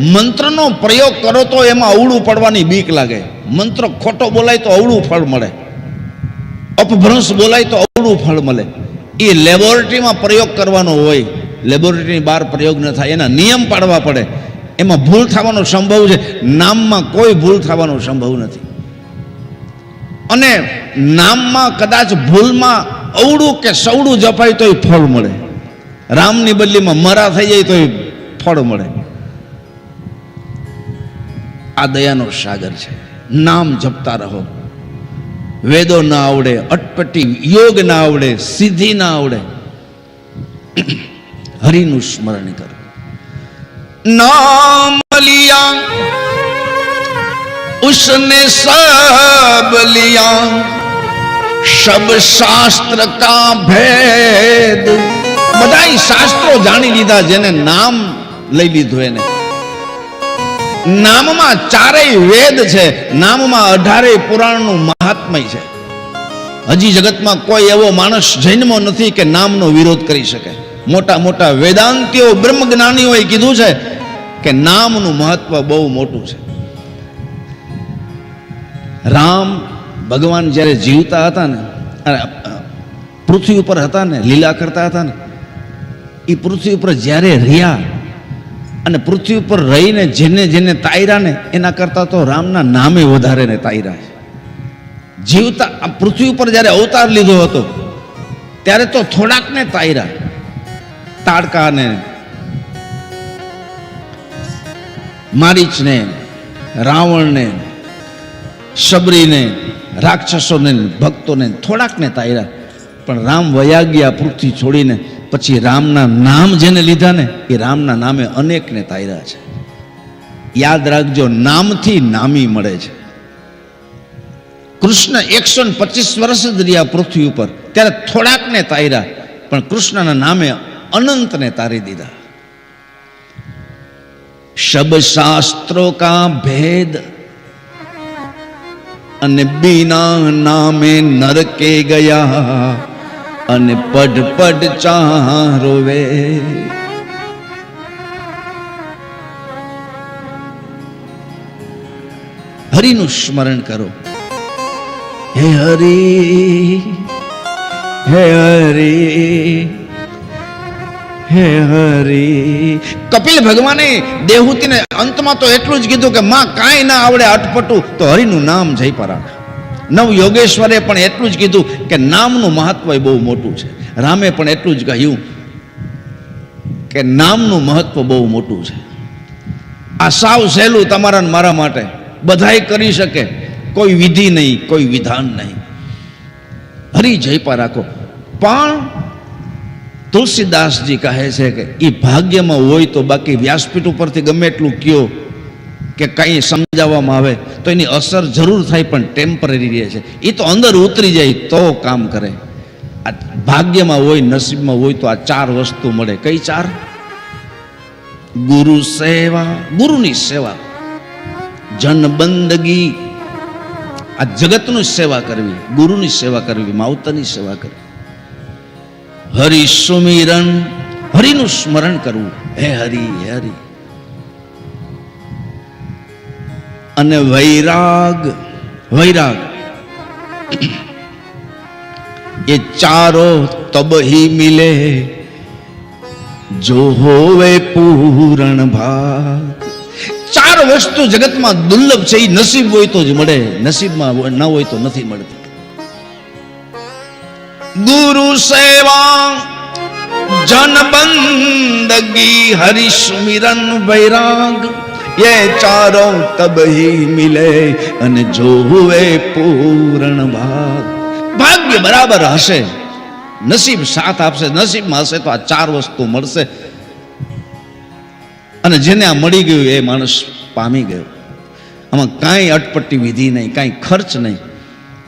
મંત્રનો પ્રયોગ કરો તો એમાં અવળું પડવાની બીક લાગે. મંત્ર ખોટો બોલાય તો અવળું ફળ મળે. અપભ્રંશ બોલાય તો અવળું ફળ મળે. એ લેબોરેટરીમાં પ્રયોગ કરવાનો હોય, લેબોરેટરીની બહાર પ્રયોગ ન થાય, એના નિયમ પાડવા પડે. એમાં ભૂલ થવાનો સંભવ છે. નામમાં કોઈ ભૂલ થવાનો સંભવ નથી. અને નામમાં કદાચ ભૂલમાં અવળું કે સવડું જપાય તોય ફળ મળે. રામની બદલીમાં મરા થઈ જાય તોય ફળ મળે. આ દયાનો સાગર છે. નામ જપતા રહો. વેદો ના આવડે, અટપટી યોગ ના આવડે, સિદ્ધિ ના આવડે. હરિનું સ્મરણ કરો. નામ લિયા, ઉસને સબ લિયા સબ શાસ્ત્ર કા ભેદ. બધાય શાસ્ત્રો જાણી લીધા, જેને નામ લઈ લીધું એને. નામમાં ચારેય વેદ છે. નામમાં અઢારેય પુરાણનું મહાત્મય છે. હજી જગતમાં કોઈ એવો માણસ જન્મો નથી કે નામનો વિરોધ કરી શકે. મોટા મોટા વેદાંતિઓ બ્રહ્મ જ્ઞાનીઓએ કીધું છે કે નામનું મહત્વ બહુ મોટું છે. રામ ભગવાન જ્યારે જીવતા હતા ને પૃથ્વી ઉપર હતા ને, લીલા કરતા હતા ને, એ પૃથ્વી ઉપર જ્યારે રહ્યા અને પૃથ્વી ઉપર રહીને જેને જેને તાયરા ને, એના કરતાં તો રામના નામે વધારે ને તાયરા જીવતા, આ પૃથ્વી ઉપર જ્યારે અવતાર લીધો હતો, ત્યારે તો થોડાક ને તાયરા તાડકાને મારીચને રાવણને શબરીને રાક્ષસોને ભક્તોને થોડાકને તાયરા. પણ રામ વયા ગયા પૃથ્વી છોડીને પછી રામના નામ જેને લીધા ને, એ રામના નામે અનેકને તાયરા છે. યાદ રાખજો, નામથી નામી મળે છે. કૃષ્ણ એકસો પચીસ વર્ષ જ રહ્યા પૃથ્વી ઉપર, ત્યારે થોડાકને તાયરા, પણ કૃષ્ણના નામે અનંતને તારી દીધા. શબ શાસ્ત્રો કા ભેદ અને બીના નામે નરકે ગયા. અને પડ પડ ચારો વે. હરિનું સ્મરણ કરો. હે હરી હે હરી હે હરી. કપિલ ભગવાને દેહૂતીને અંતમાં તો એટલું જ કીધું કે માં કાંઈ ના આવડે અટપટું, તો હરિનું નામ જઈપા રાખ નવ યોગેશ્વરે પણ એટલું જ કીધું કે નામનું મહત્વ બહુ મોટું છે. રામે પણ એટલું જ કહ્યું કે નામનું મહત્વ બહુ મોટું છે. આ સાવ સહેલું તમારા મારા માટે. બધાય કરી શકે. કોઈ વિધિ નહીં, કોઈ વિધાન નહીં. હરી જયપા રાખો. પણ તુલસીદાસજી કહે છે કે એ ભાગ્યમાં હોય તો બાકી વ્યાસપીઠ ઉપરથી ગમે એટલું કયો કે કંઈ સમજાવવામાં આવે તો એની અસર જરૂર થાય પણ ટેમ્પરરી રહે છે. એ તો અંદર ઉતરી જાય, તો કામ કરે. આ ભાગ્યમાં હોય, નસીબમાં હોય તો આ ચાર વસ્તુ મળે. કઈ ચાર? ગુરુ સેવા, ગુરુની સેવા. જન બંદગી. આ જગતની સેવા કરવી, ગુરુની સેવા કરવી, માવતરની સેવા કરવી. હરિ સુમિરન, હરિનું સ્મરણ કરવું. હે હરિ હે હરિ. અને વૈરાગ વૈરાગ. એ ચારો તબહી મિલે, જો હોવે પૂરણ ભાગ. ચાર વસ્તુ જગતમાં દુર્લભ છે એ નસીબ હોય તો જ મળે, નસીબમાં ન હોય તો નથી મળતી. ગુરુ સેવા જન બંદગી હરિ સુમિરન વૈરાગ. ये चारों तब ही मिले અને જો હુએ પૂર્ણ ભાગ ભાગ્ય બરાબર હશે નસીબ સાથ આપશે નસીબમાં હશે તો આ ચાર વસ્તુ મળશે અને જેને આ મળી ગયું એ માણસ પામી ગયો આમાં કાંઈ અટપટી વિધિ નહીં કાંઈ ખર્ચ નહીં